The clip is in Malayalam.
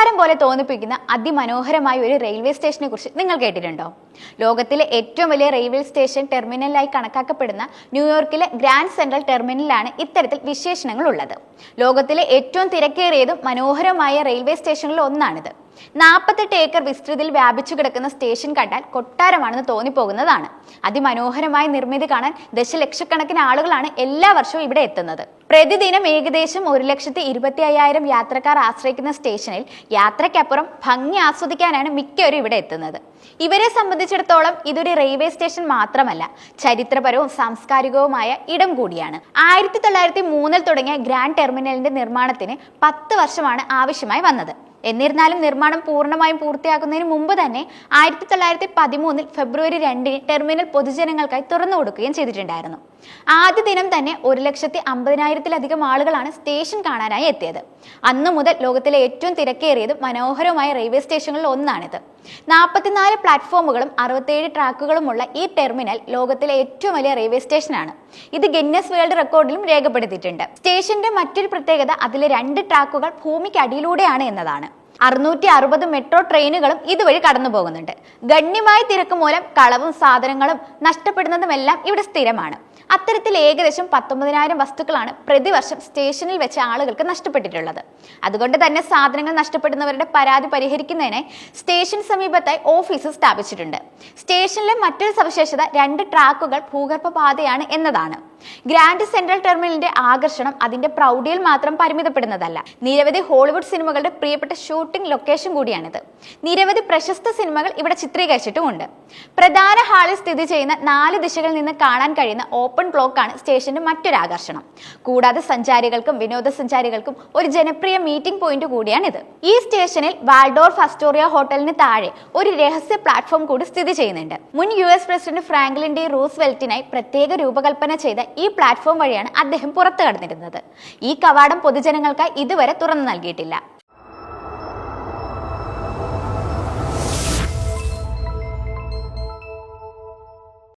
കൊട്ടാരം പോലെ തോന്നിപ്പിക്കുന്ന അതിമനോഹരമായ ഒരു റെയിൽവേ സ്റ്റേഷനെ കുറിച്ച് നിങ്ങൾ കേട്ടിട്ടുണ്ടോ? ലോകത്തിലെ ഏറ്റവും വലിയ റെയിൽവേ സ്റ്റേഷൻ ടെർമിനലായി കണക്കാക്കപ്പെടുന്ന ന്യൂയോർക്കിലെ ഗ്രാൻഡ് സെൻട്രൽ ടെർമിനലാണ് ഇത്തരത്തിൽ വിശേഷണങ്ങൾ ഉള്ളത് ലോകത്തിലെ ഏറ്റവും തിരക്കേറിയതും മനോഹരമായ റെയിൽവേ സ്റ്റേഷനുകളിൽ ഒന്നാണിത്. നാൽപ്പത്തെട്ട് ഏക്കർ വിസ്തൃതിയിൽ വ്യാപിച്ചു കിടക്കുന്ന സ്റ്റേഷൻ കണ്ടാൽ കൊട്ടാരമാണെന്ന് തോന്നിപ്പോകുന്നതാണ്. അതിമനോഹരമായ നിർമ്മിതി കാണാൻ ദശലക്ഷക്കണക്കിന് ആളുകളാണ് എല്ലാ വർഷവും ഇവിടെ എത്തുന്നത്. പ്രതിദിനം ഏകദേശം ഒരു ലക്ഷത്തി ഇരുപത്തി അയ്യായിരം യാത്രക്കാർ ആശ്രയിക്കുന്ന സ്റ്റേഷനിൽ യാത്രയ്ക്കപ്പുറം ഭംഗി ആസ്വദിക്കാനാണ് മിക്കവരും ഇവിടെ എത്തുന്നത്. ഇവരെ സംബന്ധിച്ചിടത്തോളം ഇതൊരു റെയിൽവേ സ്റ്റേഷൻ മാത്രമല്ല ചരിത്രപരവും സാംസ്കാരികവുമായ ഇടം കൂടിയാണ്. ആയിരത്തി തൊള്ളായിരത്തി മൂന്നിൽ തുടങ്ങിയ ഗ്രാൻഡ് ടെർമിനലിന്റെ നിർമ്മാണത്തിന് പത്ത് വർഷമാണ് ആവശ്യമായി വന്നത്. എന്നിരുന്നാലും നിർമ്മാണം പൂർണമായും പൂർത്തിയാക്കുന്നതിന് മുമ്പ് തന്നെ ആയിരത്തി തൊള്ളായിരത്തി പതിമൂന്നിൽ ഫെബ്രുവരി രണ്ടിന് ടെർമിനൽ പൊതുജനങ്ങൾക്കായി തുറന്നു കൊടുക്കുകയും ചെയ്തിട്ടുണ്ടായിരുന്നു. ആദ്യ ദിനം തന്നെ ഒരു ലക്ഷത്തി അമ്പതിനായിരത്തിലധികം ആളുകളാണ് സ്റ്റേഷൻ കാണാനായി എത്തിയത്. അന്നു മുതൽ ലോകത്തിലെ ഏറ്റവും തിരക്കേറിയതും മനോഹരവുമായ റെയിൽവേ സ്റ്റേഷനുകളിൽ ഒന്നാണിത്. നാൽപ്പത്തിനാല് പ്ലാറ്റ്ഫോമുകളും അറുപത്തേഴ് ട്രാക്കുകളുമുള്ള ഈ ടെർമിനൽ ലോകത്തിലെ ഏറ്റവും വലിയ റെയിൽവേ സ്റ്റേഷനാണ്. ഇത് ഗിന്നസ് വേൾഡ് റെക്കോർഡിലും രേഖപ്പെടുത്തിയിട്ടുണ്ട്. സ്റ്റേഷന്റെ മറ്റൊരു പ്രത്യേകത അതിലെ രണ്ട് ട്രാക്കുകൾ ഭൂമിക്കടിയിലൂടെയാണ് എന്നതാണ്. അറുന്നൂറ്റി അറുപത് മെട്രോ ട്രെയിനുകളും ഇതുവഴി കടന്നു പോകുന്നുണ്ട് ഗണ്യമായ തിരക്ക് മൂലം കളവും സാധനങ്ങളും നഷ്ടപ്പെടുന്നതുമെല്ലാം ഇവിടെ സ്ഥിരമാണ്. അത്തരത്തിൽ ഏകദേശം പത്തൊമ്പതിനായിരം വസ്തുക്കളാണ് പ്രതിവർഷം സ്റ്റേഷനിൽ വെച്ച ആളുകൾക്ക് നഷ്ടപ്പെട്ടിട്ടുള്ളത്. അതുകൊണ്ട് തന്നെ സാധനങ്ങൾ നഷ്ടപ്പെടുന്നവരുടെ പരാതി പരിഹരിക്കുന്നതിനായി സ്റ്റേഷൻ സമീപത്തായി ഓഫീസ് സ്ഥാപിച്ചിട്ടുണ്ട്. സ്റ്റേഷനിലെ മറ്റൊരു സവിശേഷത രണ്ട് ട്രാക്കുകൾ ഭൂഗർഭ പാതയാണ് എന്നതാണ്. ഗ്രാൻഡ് സെൻട്രൽ ടെർമിനലിന്റെ ആകർഷണം അതിന്റെ പ്രൗഢിയിൽ മാത്രം പരിമിതപ്പെടുന്നതല്ല. നിരവധി ഹോളിവുഡ് സിനിമകളുടെ പ്രിയപ്പെട്ട ഷൂട്ടിംഗ് ലൊക്കേഷൻ കൂടിയാണിത്. നിരവധി പ്രശസ്ത സിനിമകൾ ഇവിടെ ചിത്രീകരിച്ചിട്ടുമുണ്ട്. പ്രധാന ഹാളിൽ സ്ഥിതി ചെയ്യുന്ന നാല് ദിശകളിൽ നിന്ന് കാണാൻ കഴിയുന്ന ഓപ്പൺ ബ്ലോക്കാണ് സ്റ്റേഷന്റെ മറ്റൊരു ആകർഷണം. കൂടാതെ സഞ്ചാരികൾക്കും വിനോദസഞ്ചാരികൾക്കും ഒരു ജനപ്രിയ മീറ്റിംഗ് പോയിന്റ് കൂടിയാണിത്. ഈ സ്റ്റേഷനിൽ വാൾഡോർഫ് അസ്റ്റോറിയ ഹോട്ടലിന് താഴെ ഒരു രഹസ്യ പ്ലാറ്റ്ഫോം കൂടി സ്ഥിതി ചെയ്യുന്നുണ്ട്. മുൻ U S president Franklin D റൂസ്വെൽറ്റിനായി പ്രത്യേക രൂപകൽപ്പന ചെയ്ത ഈ പ്ലാറ്റ്ഫോം വഴിയാണ് അദ്ദേഹം പുറത്തു കടന്നിരുന്നത് ഈ കവാടം പൊതുജനങ്ങൾക്കായി ഇതുവരെ തുറന്നു നൽകിയിട്ടില്ല.